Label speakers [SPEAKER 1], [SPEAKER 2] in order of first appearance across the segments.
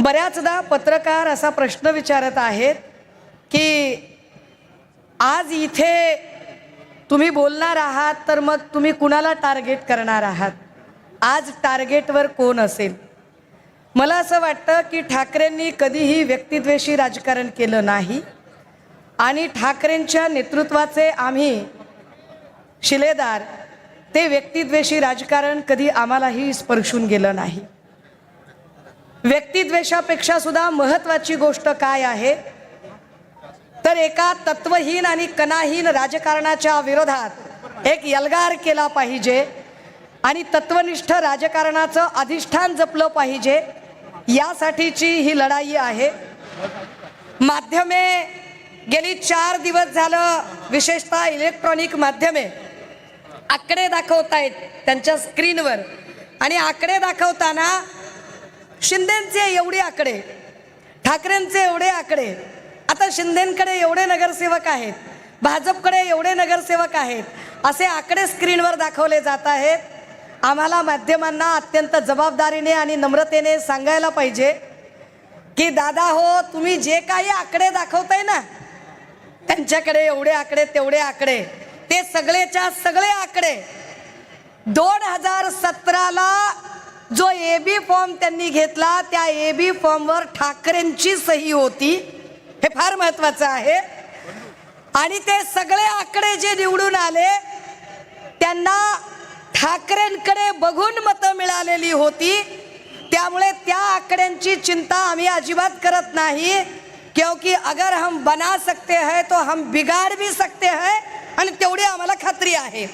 [SPEAKER 1] बऱ्याचदा पत्रकार असा प्रश्न विचारत आहेत की आज इथे तुम्ही बोलणार आहात तर मग तुम्ही कुणाला टार्गेट करणार आहात? आज टार्गेटवर कोण असेल? मला असं वाटतं की ठाकरेंनी कधीही व्यक्तिद्वेषी राजकारण केलं नाही आणि ठाकरेंच्या नेतृत्वाचे आम्ही शिलेदार ते व्यक्तिद्वेषी राजकारण कधी आम्हालाही स्पर्शून गेलं नाही. व्यक्तिद्वेषापेक्षा सुद्धा महत्वाची गोष्ट काय आहे? तर एका तत्वहीन आणि कणाहीन राजकारणाच्या विरोधात एक यलगार केला पाहिजे आणि तत्वनिष्ठ राजकारणाचं अधिष्ठान जपलं पाहिजे यासाठीची ही लढाई आहे. माध्यमे गेली चार दिवस झालं विशेषतः इलेक्ट्रॉनिक माध्यमे आकडे दाखवतायत त्यांच्या स्क्रीनवर आणि आकडे दाखवताना शिंदेचे एवढे आकडे ठाकरेंचे एवढे आकडे. आता शिंदेकडे एवढे नगरसेवक आहेत भाजपकडे एवढे नगरसेवक आहेत असे आकडे स्क्रीनवर दाखवले जात आहेत. आम्हाला माध्यमांना अत्यंत जबाबदारीने आणि नम्रतेने सांगायला पाहिजे की दादा हो तुम्ही जे काही आकडे दाखवताय ना त्यांच्याकडे एवढे आकडे तेवढे आकडे. ते सगळेच्या सगळे आकडे दोन हजार सतराला जो ए बी फॉर्म त्यांनी घेतला त्या ए बी फॉर्मवर ठाकरेंची सही होती. हे फार महत्वाचं आहे. आणि ते सगळे आकडे जे निवडून आले त्यांना ठाकरेंकडे बघून मतं मिळालेली होती. त्यामुळे त्या आकड्यांची चिंता आम्ही अजिबात करत नाही. क्योंकि अगर हम बना सकते हैं तो हम बिगाड़ भी सकते हैं आणि तेवढी आम्हाला खात्री आहे.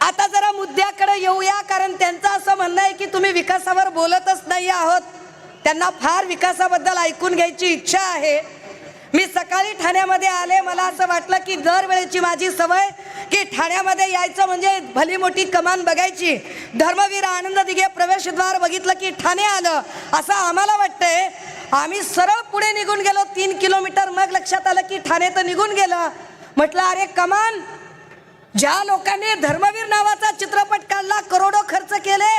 [SPEAKER 1] आता जरा मुद्द्याकडे येऊया कारण त्यांचं असं म्हणणं आहे की तुम्ही विकासावर बोलतच नाही आहोत. त्यांना फार विकासाबद्दल ऐकून घ्यायची इच्छा आहे. मी सकाळी ठाण्यामध्ये आले मला असं वाटलं की दरवेळेची माझी सवय की ठाण्यामध्ये यायचं म्हणजे भली मोठी कमान बघायची. धर्मवीर आनंद दिघे प्रवेशद्वार बघितलं की ठाणे आलं असं आम्हाला वाटतंय. आम्ही सरळ पुढे निघून गेलो तीन किलोमीटर मग लक्षात आलं की ठाणे तर निघून गेलं. म्हटलं अरे कमान ज्या लोकांनी धर्मवीर नावाचा चित्रपट काढला करोडो खर्च केले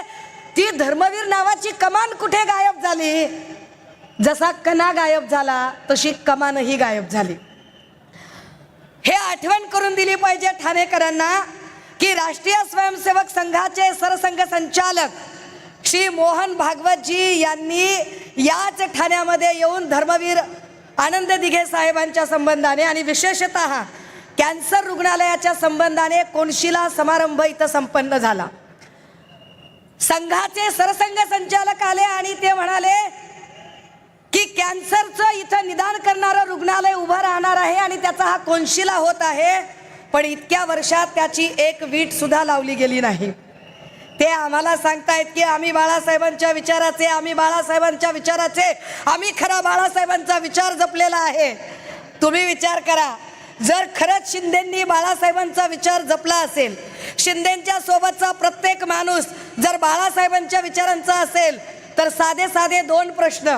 [SPEAKER 1] ती धर्मवीर नावाची कमान कुठे गायब झाली? जसा कणा गायब झाला तशी कमानही गायब झाली. हे आठवण करून दिली पाहिजे ठाणेकरांना की राष्ट्रीय स्वयंसेवक संघाचे सरसंघ संचालक श्री मोहन भागवतजी यांनी याच ठाण्यामध्ये येऊन धर्मवीर आनंद दिघे साहेबांच्या संबंधाने आणि विशेषतः कॅन्सर रुग्णालयाच्या संबंधाने कोणशिला समारंभ इथं संपन्न झाला. संघाचे सरसंघ संचालक आले आणि ते म्हणाले की कॅन्सरचं इथं निदान करणारं रुग्णालय उभं राहणार आहे आणि त्याचा हा कोनशिला होत आहे पण इतक्या वर्षात त्याची एक वीट सुद्धा लावली गेली नाही. ते आम्हाला सांगतायत की आम्ही बाळासाहेबांच्या विचाराचे आम्ही बाळासाहेबांच्या विचाराचे आम्ही खरा बाळासाहेबांचा विचार जपलेला आहे. तुम्ही विचार करा. जर खरंच शिंदेंनी बाळासाहेबांचा विचार जपला असेल शिंदेच्या सोबतचा प्रत्येक माणूस जर बाळासाहेबांच्या विचारांचा असेल तर साधे साधे दोन प्रश्न.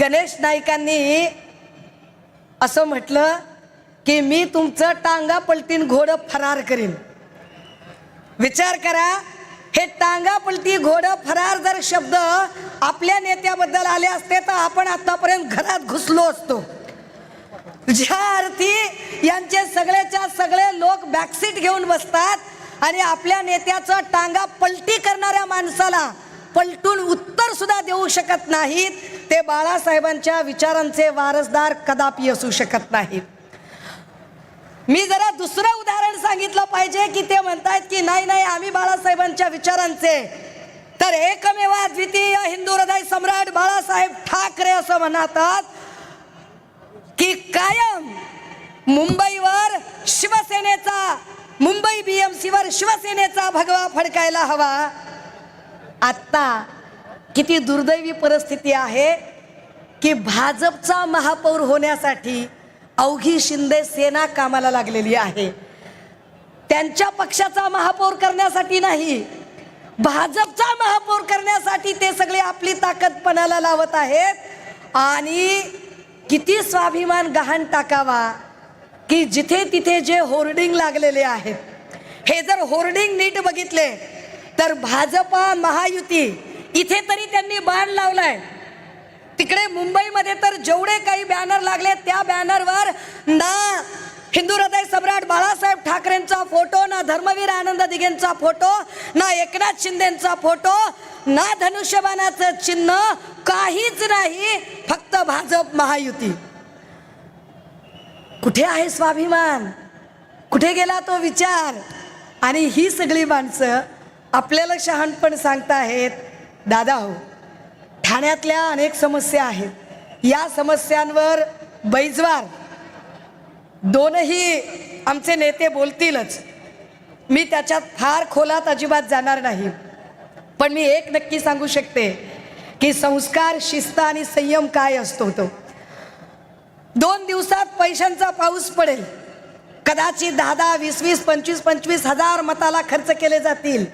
[SPEAKER 1] गणेश नाईकांनी असं म्हटलं की मी तुमचं टांगा पलटीन घोडं फरार करीन. विचार करा हे टांगा पलटी घोडं फरार जर शब्द आपल्या नेत्याबद्दल आले असते तर आपण आतापर्यंत घरात घुसलो असतो. ज्या अर्थी यांचे सगळेच्या सगळे लोक बॅकसीट घेऊन बसतात आणि आपल्या नेत्याचं टांगा पलटी करणाऱ्या माणसाला पलटून उत्तर सुद्धा देऊ शकत नाहीत ते बाळासाहेबांच्या विचारांचे वारसदार कदापि असू शकत नाहीत. मी जरा दुसरं उदाहरण सांगितलं पाहिजे की ते म्हणतायत की नाही नाही आम्ही बाळासाहेबांच्या विचारांचे. तर एकमेव द्वितीय हिंदू हृदय सम्राट बाळासाहेब ठाकरे असं म्हणतात की कायम मुंबईवर शिवसेनेचा मुंबई बीएमसीवर शिवसेनेचा भगवा फडकायला हवा. आत्ता किती दुर्दैवी परिस्थिती आहे की भाजपचा महापौर होण्यासाठी अवघी शिंदे सेना कामाला लागलेली आहे. त्यांच्या पक्षाचा महापौर करण्यासाठी नाही भाजपचा महापौर करण्यासाठी ते सगळे आपली ताकद पणाला लावत आहेत आणि किती स्वाभिमान गहाण टाकावा की जिथे तिथे जे होर्डिंग लागलेले आहेत. हे जर होर्डिंग नीट बघितले तर भाजपा महायुती इथे तरी त्यांनी बाण लावलाय. तिकडे मुंबईमध्ये तर जेवढे काही बॅनर लागले त्या बॅनरवर ना हिंदू हृदय सम्राट बाळासाहेब ठाकरेंचा फोटो ना धर्मवीर आनंद दिघेंचा फोटो ना एकनाथ शिंदेचा फोटो ना धनुष्यबाणाचं चिन्ह काहीच नाही फक्त भाजप महायुती. कुठे आहे स्वाभिमान? कुठे गेला तो विचार? आणि ही सगळी माणसं आपल्याला शहाणपण सांगताहेत दादा हो ठाण्यातल्या अनेक समस्या आहेत. या समस्यांवर बैजवार दोनही आमचे नेते बोलतीलच. मी त्याच्यात फार खोलात अजिबात जाणार नाही. पण मी एक नक्की सांगू शकते की संस्कार शिस्त आणि संयम काय असतो तो. दोन दिवसात पैशांचा पाऊस पडेल. कदाचित दहा दहा वीस वीस पंचवीस पंचवीस हजार मताला खर्च केले जातील.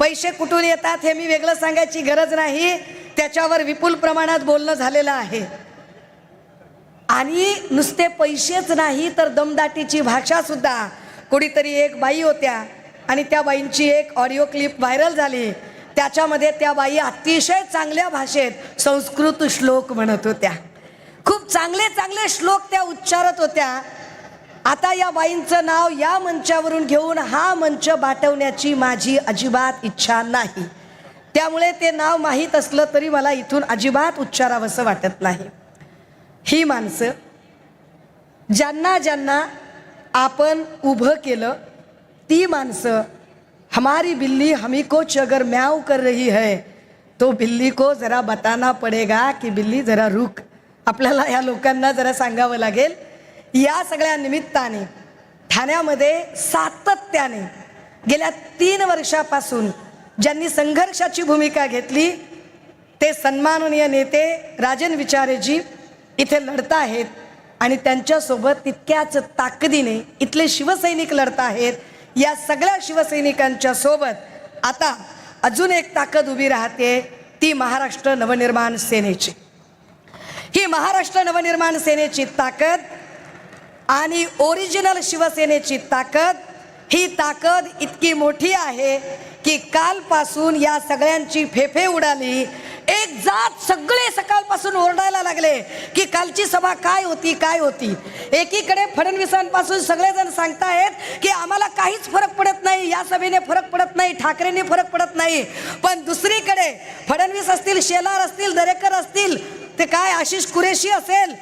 [SPEAKER 1] पैसे कुठून येतात हे मी वेगळं सांगायची गरज नाही. त्याच्यावर विपुल प्रमाणात बोलणं झालेलं आहे. आणि नुसते पैसेच नाही तर दमदाटीची भाषा सुद्धा. कुणीतरी एक बाई होत्या आणि त्या बाईंची एक ऑडिओ क्लिप व्हायरल झाली. त्याच्यामध्ये त्या बाई अतिशय चांगल्या भाषेत संस्कृत श्लोक म्हणत होत्या. खूप चांगले चांगले श्लोक त्या उच्चारत होत्या. आता या बाईंचं नाव या मंचावरून घेऊन हा मंच बाटवण्याची माझी अजिबात इच्छा नाही. त्यामुळे ते नाव माहीत असलं तरी मला इथून अजिबात उच्चारावंसं वाटत नाही. ही माणसं ज्यांना ज्यांना आपण उभं केलं ती माणसं हमारी बिल्ली हमी को अगर म्याव कर रही है तो बिल्ली को जरा बताना पडेगा की बिल्ली जरा रुक आपल्याला या लोकांना जरा सांगावं लागेल. या सगळ्या निमित्ताने ठाण्यामध्ये सातत्याने गेल्या तीन वर्षापासून ज्यांनी संघर्षाची भूमिका घेतली ते सन्माननीय नेते राजन विचारेजी इथे लढत आहेत आणि त्यांच्यासोबत तितक्याच ताकदीने इथले शिवसैनिक लढत आहेत. या सगळ्या शिवसैनिकांच्या सोबत आता अजून एक ताकद उभी राहते ती महाराष्ट्र नवनिर्माण सेनेची. ही महाराष्ट्र नवनिर्माण सेनेची ताकद आणि ओरिजिनल शिवसेनेची ताकद ही ताकद इतकी मोठी आहे की कालपासून या सगळ्यांची फेफे उडाली जात सगळे सकाळपासून ओरडायला लागले की कालची सभा काय होती काय होती? एकीकडे फडणवीसांपासून सगळेजण सांगतायत की आम्हाला काहीच फरक पडत नाही या सभेने फरक पडत नाही ठाकरेंनी फरक पडत नाही. पण दुसरीकडे फडणवीस असतील शेलार असतील दरेकर असतील ते काय आशिष कुरेशी असेल?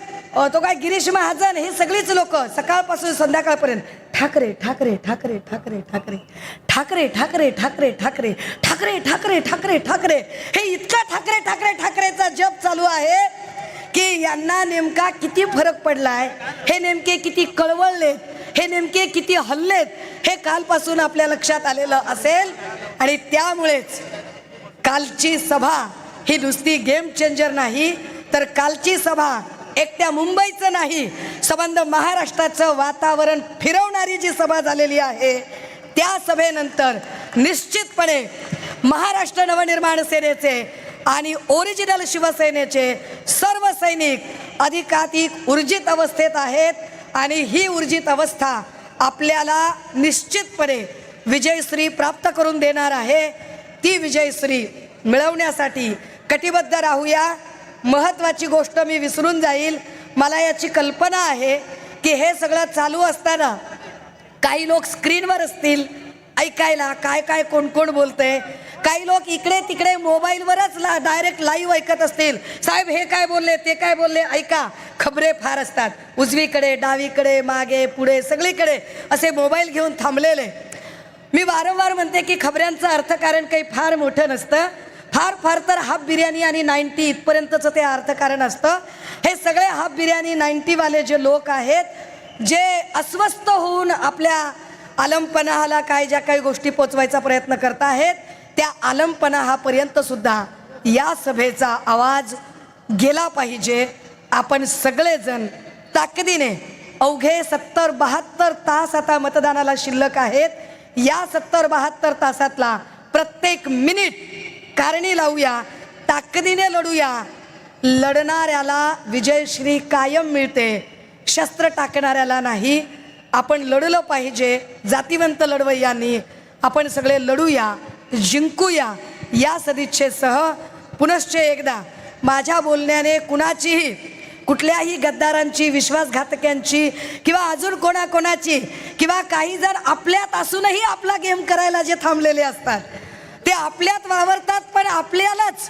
[SPEAKER 1] तो काय गिरीश महाजन हे सगळीच लोक सकाळपासून संध्याकाळपर्यंत. ठाकरे ठाकरे ठाकरे ठाकरे ठाकरे. ठाकरे ठाकरे ठाकरे ठाकरे. ठाकरे ठाकरे ठाकरे ठाकरे. हे इतका ठाकरे ठाकरे ठाकरेचा जप चालू आहे की यांना नेमका किती फरक पडलाय? हे नेमके किती कळवळलेत? हे नेमके किती हल्लेत? हे कालपासून आपल्या लक्षात आलेलं असेल आणि त्यामुळेच कालची सभा ही नुसती गेम चेंजर नाही तर कालची सभा एकट्या मुंबईचं नाही संबंध महाराष्ट्राचं वातावरण फिरवणारी जी सभा झालेली आहे त्या सभेनंतर निश्चितपणे महाराष्ट्र नवनिर्माण सेनेचे आणि ओरिजिनल शिवसेनेचे सर्व सैनिक अधिकाधिक ऊर्जित अवस्थेत आहेत आणि ही ऊर्जित अवस्था आपल्याला निश्चितपणे विजयश्री प्राप्त करून देणार आहे. ती विजयश्री मिळवण्यासाठी कटिबद्ध राहूया. महत्त्वाची गोष्ट मी विसरून जाईल. मला याची कल्पना आहे की हे सगळं चालू असताना काही लोक स्क्रीनवर असतील ऐकायला काय काय कोण कोण बोलतंय. काही लोक इकडे तिकडे मोबाईलवरच ला डायरेक्ट लाईव्ह ऐकत असतील. साहेब हे काय बोलले ते काय बोलले? ऐका खबरे फार असतात. उजवीकडे डावीकडे मागे पुढे सगळीकडे असे मोबाईल घेऊन थांबलेले. मी वारंवार म्हणते की खबऱ्यांचं अर्थकारण काही फार मोठं नसतं. फार फार तर हाफ बिर्याणी आणि नाईन्टी इथपर्यंतचं ते अर्थकारण असतं. हे सगळे हाफ बिर्याणी नाईन्टीवाले जे लोक आहेत जे अस्वस्थ होऊन आपल्या आलमपणाला काय ज्या काही गोष्टी पोचवायचा प्रयत्न करत आहेत त्या आलमपणाहापर्यंत सुद्धा या सभेचा आवाज गेला पाहिजे. आपण सगळेजण ताकदीने अवघे सत्तर बहात्तर तास आता मतदानाला शिल्लक आहेत. या सत्तर बहात्तर तासातला प्रत्येक मिनिट कारणी लावूया ताकदीने लढूया. लढणाऱ्याला विजयश्री कायम मिळते. शस्त्र टाकणाऱ्याला नाही. आपण लढलं पाहिजे जातिवंत लढवय्यांनी. आपण सगळे लढूया जिंकूया. या सदिच्छेसह पुनश्च एकदा माझ्या बोलण्याने कुणाचीही कुठल्याही गद्दारांची विश्वासघातक्यांची किंवा अजून कोणाकोणाची किंवा काही जर आपल्यात असूनही आपला गेम करायला जे थांबलेले असतात ते आपल्यात वावरतात पण आपल्यालाच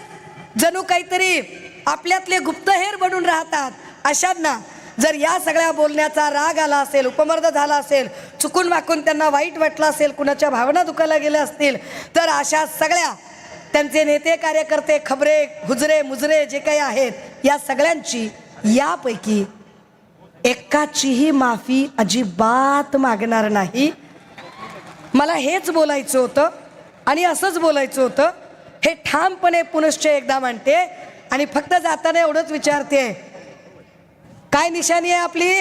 [SPEAKER 1] जणू काहीतरी आपल्यातले गुप्तहेर बनून राहतात. अशांना जर या सगळ्या बोलण्याचा राग आला असेल उपमर्द झाला असेल चुकून वाकून त्यांना वाईट वाटलं असेल कुणाच्या भावना दुखायला गेल्या असतील तर अशा सगळ्या त्यांचे नेते कार्यकर्ते खबरे हुजरे मुजरे जे काही आहेत या सगळ्यांची यापैकी एकाचीही माफी अजिबात मागणार नाही. मला हेच बोलायचं होतं आणि असंच बोलायचं होतं हे ठामपणे पुनश्च एकदा म्हणते आणि फक्त जाताना एवढंच विचारते. काय निशाणी आहे आपली?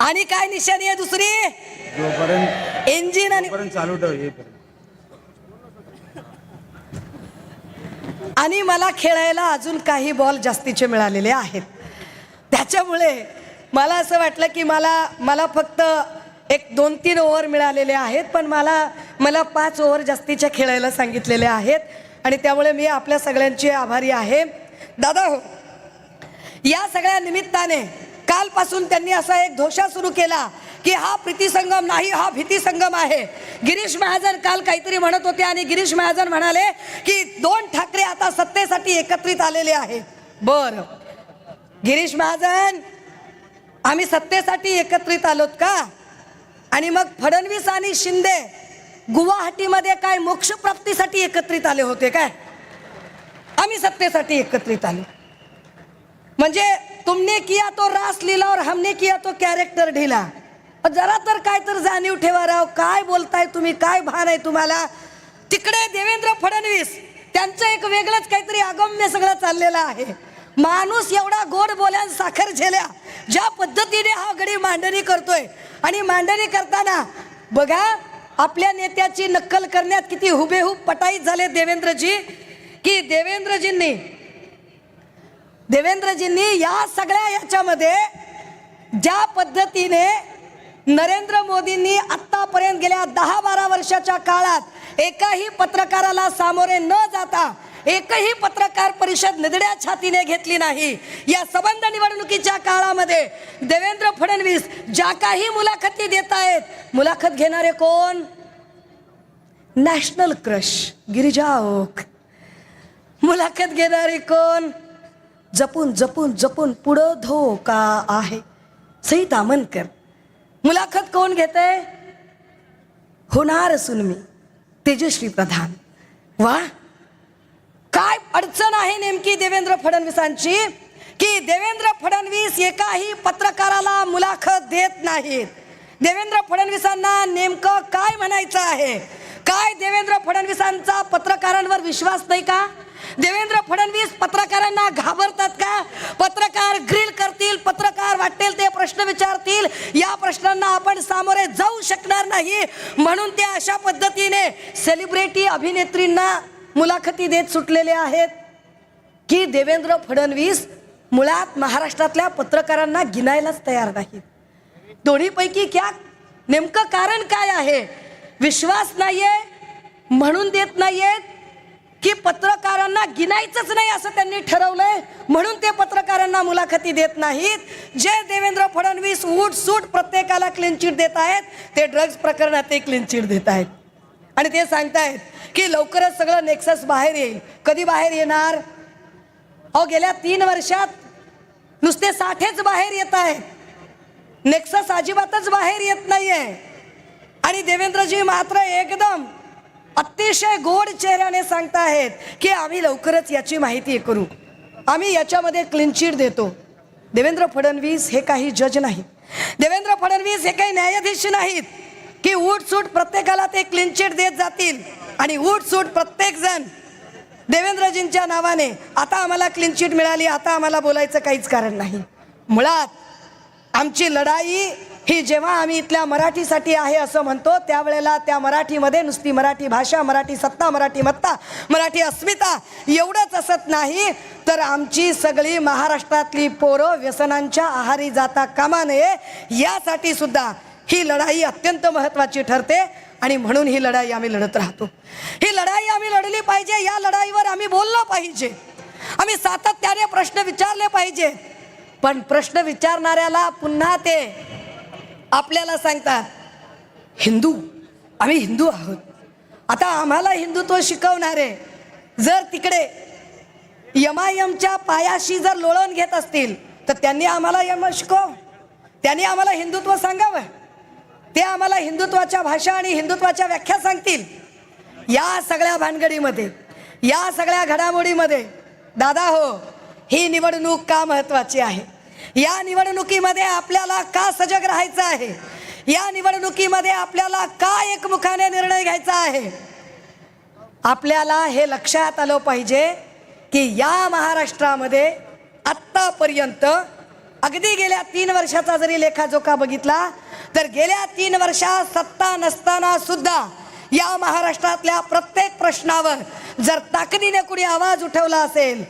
[SPEAKER 1] आणि काय निशाणी आहे दुसरी? इंजिन आणि
[SPEAKER 2] चालू
[SPEAKER 1] आणि मला खेळायला अजून काही बॉल जास्तीचे मिळालेले आहेत. त्याच्यामुळे मला असं वाटलं की मला मला फक्त एक दोन तीन ओव्हर मिळालेले आहेत पण मला मला पाच ओव्हर जास्तीच्या खेळायला सांगितलेले आहेत आणि त्यामुळे मी आपल्या सगळ्यांची आभारी आहे. दादा हो या सगळ्या निमित्ताने कालपासून त्यांनी असा एक धोशा सुरू केला की हा प्रीतिसंगम नाही हा भीती संगम आहे. गिरीश महाजन काल काहीतरी म्हणत होते आणि गिरीश महाजन म्हणाले की दोन ठाकरे आता सत्तेसाठी एकत्रित आलेले आहेत. बर. गिरीश महाजन आम्ही सत्तेसाठी एकत्रित आलोत का? आणि मग फडणवीस आणि शिंदे गुवाहाटीमध्ये काय मोक्षप्राप्तीसाठी एकत्रित आले होते काय? आम्ही सत्तेसाठी एकत्रित आलो. म्हणजे तुमने किया तो रास लिला और हमने किया तो कॅरेक्टर ढिला. जरा तर काय तर जाणीव ठेवा राव काय बोलताय तुम्ही काय भान आहे तुम्हाला? तिकडे देवेंद्र फडणवीस त्यांचं एक वेगळंच काहीतरी अगम्य सगळं चाललेलं आहे. माणूस एवढा गोड बोल्यान साखर झेल्या. ज्या पद्धतीने हा गडी मांडणी करतोय आणि मांडणी करताना बघा आपल्या नेत्याची नक्कल करण्यात किती हुबेहूब पटाईत झाले देवेंद्रजी की देवेंद्रजींनी देवेंद्रजींनी या सगळ्या याच्यामध्ये ज्या पद्धतीने नरेंद्र मोदींनी आत्तापर्यंत गेल्या दहा बारा वर्षाच्या काळात एकाही पत्रकाराला सामोरे न जाता एकही पत्रकार परिषद निधड्या छातीने घेतली नाही. या संबंध निवडणुकीच्या काळामध्ये देवेंद्र फडणवीस ज्या काही मुलाखती देत आहेत मुलाखत घेणारे कोण? National crush Girija Oak. मुलाखत घेणारे कोण? जपून जपून जपून पुढं धोका आहे. सई तामनकर मुलाखत कोण घेते होणार असून मी तेजश्री प्रधान. वा! काय अडचण आहे नेमकी देवेंद्र फडणवीसांची? की देवेंद्र फडणवीस एकाही पत्रकाराला मुलाखत देत नाहीत. देवेंद्र फडणवीसांना नेमकं काय म्हणायचं आहे? काय देवेंद्र फडणवीसांचा पत्रकारांवर विश्वास नाही का? देवेंद्र फडणवीस पत्रकारांना घाबरतात का? पत्रकार ग्रिल करतील पत्रकार वाटेल ते प्रश्न विचारतील. या प्रश्नांना आपण सामोरे जाऊ शकणार नाही. म्हणून ते अशा पद्धतीने सेलिब्रिटी अभिनेत्रींना मुलाखती देत सुटलेले आहेत. की देवेंद्र फडणवीस मुळात महाराष्ट्रातल्या पत्रकारांना गिनायलाच तयार नाहीत. दोन्हीपैकी क्या नेमकं कारण काय आहे? विश्वास नाहीये म्हणून देत नाहीयेत की पत्रकारांना गिनायचंच नाही असं त्यांनी ठरवलंय म्हणून ते पत्रकारांना मुलाखती देत नाहीत. जे देवेंद्र फडणवीस उठ सूट प्रत्येकाला क्लीन चिट देत आहेत ते ड्रग्ज प्रकरणात ते क्लीन चिट देत आहेत. आणि ते सांगतायत की लवकरच सगळं नेक्सस बाहेर येईल. कधी बाहेर येणार? अहो गेल्या तीन वर्षात नुसते साठेच बाहेर येत आहेत. नेक्सस अजिबातच बाहेर येत नाहीये. आणि देवेंद्रजी मात्र एकदम अतिशय गोड चेहऱ्याने सांगताहेत की आम्ही लवकरच याची माहिती करू. आम्ही याच्यामध्ये क्लिनचिट देतो. देवेंद्र फडणवीस हे काही जज नाहीत देवेंद्र फडणवीस हे काही न्यायाधीश नाहीत. की उठसूट प्रत्येकाला ते क्लीन चिट देत जातील. आणि उठसूट सूट प्रत्येक जण देवेंद्रजींच्या नावाने आता आम्हाला क्लीन चिट मिळाली आता आम्हाला बोलायचं काहीच कारण नाही. मुळात आमची लढाई ही जेव्हा आम्ही इथल्या मराठीसाठी आहे असं म्हणतो त्यावेळेला त्या मराठीमध्ये नुसती मराठी भाषा मराठी सत्ता मराठी मत्ता मराठी अस्मिता एवढंच असत नाही. तर आमची सगळी महाराष्ट्रातली पोरं व्यसनांच्या आहारी जाता कामा नये यासाठी सुद्धा ही लढाई अत्यंत महत्त्वाची ठरते आणि म्हणून ही लढाई आम्ही लढत राहतो. ही लढाई आम्ही लढली पाहिजे या लढाईवर आम्ही बोललं पाहिजे. आम्ही सातत्याने प्रश्न विचारले पाहिजे. पण प्रश्न विचारणाऱ्याला पुन्हा ते आपल्याला सांगतात हिंदू आम्ही हिंदू आहोत. आता आम्हाला हिंदुत्व शिकवणारे जर तिकडे यमायमच्या पायाशी जर लोळवून घेत असतील तर त्यांनी आम्हाला यम शिकव. त्यांनी आम्हाला हिंदुत्व सांगावं. ते आम्हाला हिंदुत्वाच्या भाषा आणि हिंदुत्वाच्या व्याख्या सांगतील. या सगळ्या भानगडीमध्ये या सगळ्या घडामोडीमध्ये दादा हो ही निवडणूक का महत्वाची आहे? या निवडणुकीमध्ये आपल्याला का सजग राहायचं आहे? या निवडणुकीमध्ये आपल्याला का एकमुखाने निर्णय घ्यायचा आहे? आपल्याला हे लक्षात आलं पाहिजे की या महाराष्ट्रामध्ये आत्तापर्यंत अगदी गेल्या तीन वर्षाचा जरी लेखाजोखा बघितला तर गेल्या तीन वर्षात सत्ता नसताना सुद्धा या महाराष्ट्रातल्या प्रत्येक प्रश्नावर जर ताकदीने कुणी आवाज उठवला असेल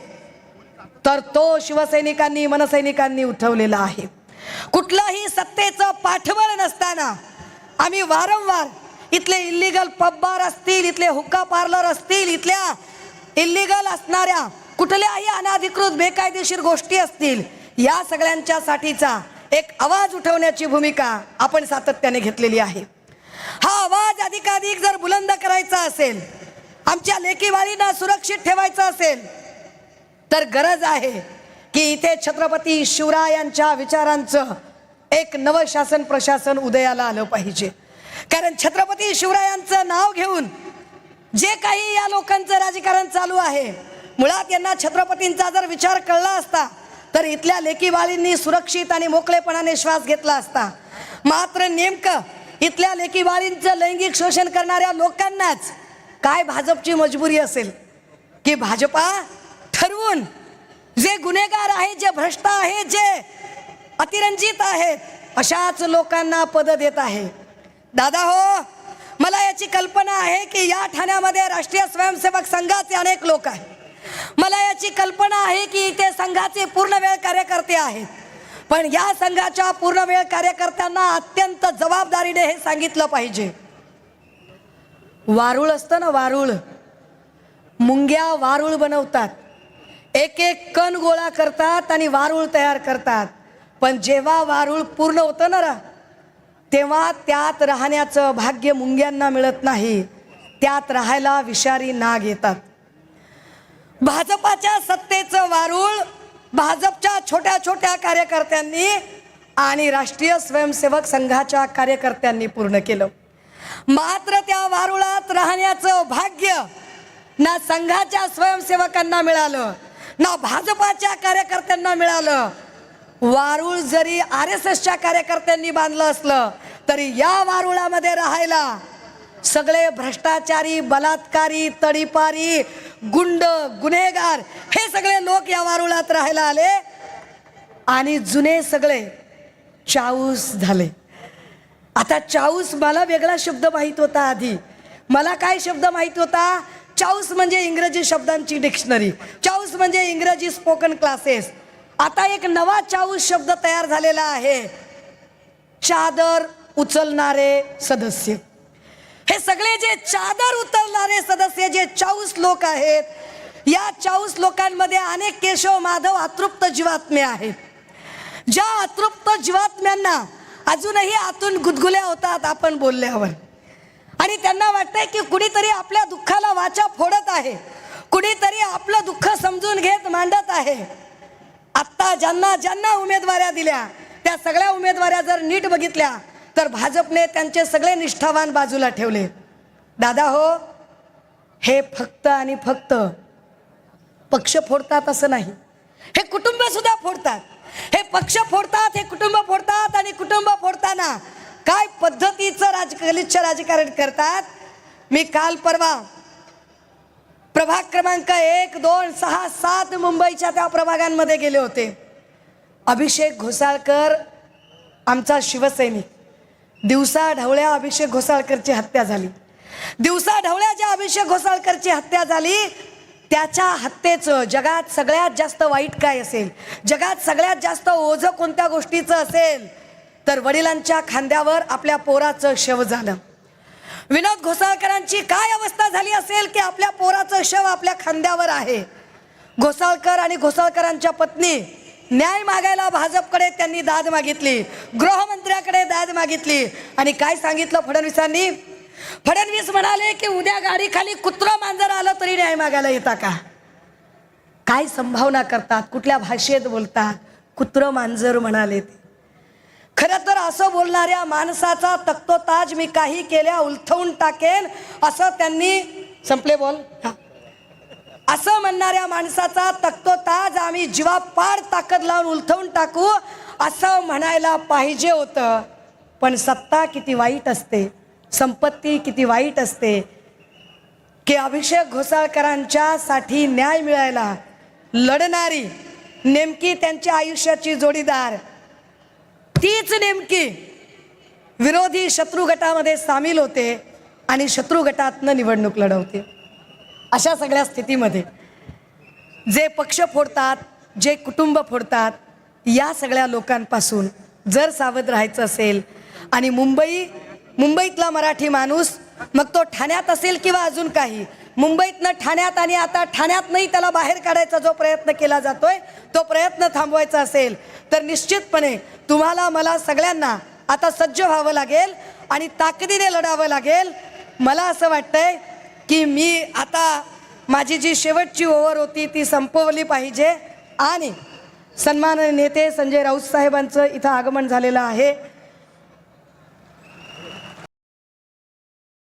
[SPEAKER 1] तर तो शिवसैनिकांनी मनसैनिकांनी उठवलेला आहे. कुठलंही सत्तेचं पाठबळ नसताना आम्ही वारंवार इथले इल्लीगल पब्बार असतील इथले हुक्का पार्लर असतील इथल्या इल्लीगल असणाऱ्या कुठल्याही अनाधिकृत बेकायदेशीर गोष्टी असतील या सगळ्यांच्या साठीचा एक आवाज उठवण्याची भूमिका आपण सातत्याने घेतलेली आहे. हा आवाज अधिकाधिक जर बुलंद करायचा असेल आमच्या लेकीवाळींना सुरक्षित ठेवायचं असेल तर गरज आहे की इथे छत्रपती शिवरायांच्या विचारांचं एक नवं शासन प्रशासन उदयाला आलं पाहिजे. कारण छत्रपती शिवरायांचं नाव घेऊन जे काही या लोकांचं राजकारण चालू आहे मुळात यांना छत्रपतींचा जर विचार कळला असता तर इथल्या लेकीबाळींनी सुरक्षित आणि मोकळेपणाने श्वास घेतला असता. मात्र नेमकं इथल्या लेकीबाळींचं लैंगिक शोषण करणाऱ्या लोकांनाच काय भाजपची मजबुरी असेल? की भाजपा ठरवून जे गुन्हेगार आहेत जे भ्रष्ट आहेत जे अतिरंजित आहेत अशाच लोकांना पद देत आहे. दादा हो मला याची कल्पना आहे की या ठाण्यामध्ये राष्ट्रीय स्वयंसेवक संघाचे अनेक लोक आहेत. मला याची कल्पना आहे की इथे संघाचे पूर्ण वेळ कार्यकर्ते आहेत. पण या संघाच्या पूर्ण वेळ कार्यकर्त्यांना अत्यंत जबाबदारीने हे सांगितलं पाहिजे. वारुळ असतं ना वारुळ? मुंग्या वारुळ बनवतात. एक एक कण गोळा करतात आणि वारुळ तयार करतात. पण जेव्हा वारुळ पूर्ण होतं ना रा, तेव्हा त्यात राहण्याचं भाग्य मुंग्यांना मिळत नाही. त्यात राहायला विषारी नाग येतात. भाजपाच्या सत्तेचं वारुळ भाजपच्या छोट्या छोट्या कार्यकर्त्यांनी आणि राष्ट्रीय स्वयंसेवक संघाच्या कार्यकर्त्यांनी पूर्ण केलं. मात्र त्या वारुळात राहण्याचं भाग्य ना संघाच्या स्वयंसेवकांना मिळालं ना भाजपाच्या कार्यकर्त्यांना मिळालं. वारुळ जरी आर एस एसच्या कार्यकर्त्यांनी बांधलं असलं तरी या वारुळामध्ये राहायला सगळे भ्रष्टाचारी बलात्कारी तडीपारी गुंड गुन्हेगार हे सगळे लोक या वारुळात राहायला आले. आणि जुने सगळे चाऊस झाले. आता चाऊस मला वेगळा शब्द माहीत होता आधी. मला काय शब्द माहीत होता? चाऊस म्हणजे इंग्रजी शब्दांची डिक्शनरी. चाऊस म्हणजे इंग्रजी स्पोकन क्लासेस. आता एक नवा चाऊस शब्द तयार झालेला आहे. चादर उचलणारे सदस्य. हे सगळे जे चादर उतरणारे सदस्य जे चाऊस लोक आहेत या चाऊस लोकांमध्ये अनेक केशव माधव अतृप्त जीवात्मे आहेत. ज्या अतृप्त जीवात्म्यांना अजूनही आतून गुदगुल्या होतात आपण बोलल्यावर. आणि त्यांना वाटतंय की कुणीतरी आपल्या दुःखाला वाचा फोडत आहे. कुणीतरी आपलं दुःख समजून घेत मांडत आहे. आत्ता ज्यांना ज्यांना उमेदवाऱ्या दिल्या त्या सगळ्या उमेदवाऱ्या जर नीट बघितल्या तर भाजपने त्यांचे सगळे निष्ठावान बाजूला ठेवले. दादा हो हे फक्त आणि फक्त पक्ष फोडतात असं नाही. हे कुटुंब सुद्धा फोडतात. हे पक्ष फोडतात हे कुटुंब फोडतात आणि कुटुंब फोडताना काय पद्धतीचं राज गलिच्छ राजकारण करतात? मी काल परवा प्रभाग क्रमांक एक दोन सहा सात मुंबईच्या त्या प्रभागांमध्ये गेले होते. अभिषेक घोसाळकर आमचा शिवसैनिक. दिवसा ढवळ्या अभिषेक घोसाळकरची हत्या झाली. दिवसा ढवळ्या ज्या अभिषेक घोसाळकरची हत्या झाली त्याच्या हत्येचं जगात सगळ्यात जास्त वाईट काय असेल जगात सगळ्यात जास्त ओझं कोणत्या गोष्टीचं असेल तर वडिलांच्या खांद्यावर आपल्या पोराचं शव झालं. विनोद घोसाळकरांची काय अवस्था झाली असेल की आपल्या पोराचं शव आपल्या खांद्यावर आहे? घोसाळकर आणि घोसाळकरांच्या पत्नी न्याय मागायला भाजपकडे त्यांनी दाद मागितली. गृहमंत्र्याकडे दाद मागितली. आणि काय सांगितलं फडणवीसांनी? फडणवीस म्हणाले की उद्या गाडीखाली कुत्रं मांजर आलं तरी न्याय मागायला येता का? काय संभावना करतात? कुठल्या भाषेत बोलतात? कुत्रं मांजर म्हणाले ते. खरं तर असं बोलणाऱ्या माणसाचा तक्तोताज मी काही केल्या उलथवून टाकेन असं त्यांनी संपले बोल. हा. असं म्हणणाऱ्या माणसाचा तक्तोताज आम्ही जीवापाड ताकद लावून उलथवून टाकू असं म्हणायला पाहिजे होतं. पण सत्ता किती वाईट असते संपत्ती किती वाईट असते की अभिषेक घोसाळकरांच्या साठी न्याय मिळायला लढणारी नेमकी त्यांच्या आयुष्याची जोडीदार तीच नेमकी विरोधी शत्रू गटामध्ये सामील होते आणि शत्रू गटातनं निवडणूक लढवते. अशा सगळ्या स्थितीमध्ये जे पक्ष फोडतात जे कुटुंब फोडतात या सगळ्या लोकांपासून जर सावध राहायचं असेल आणि मुंबई मुंबईतला मराठी माणूस मग तो ठाण्यात असेल किंवा अजून काही मुंबईतनं ठाण्यात आणि आता ठाण्यातनंही त्याला बाहेर काढायचा जो प्रयत्न केला जातोय तो प्रयत्न थांबवायचा असेल तर निश्चितपणे तुम्हाला मला सगळ्यांना आता सज्ज व्हावं लागेल आणि ताकदीने लढावं लागेल. मला असं वाटतंय की मी आता माझी जी शेवटची ओव्हर होती ती संपवली पाहिजे. आणि सन्मान नेते संजय राऊत साहेबांचं इथं आगमन झालेलं आहे.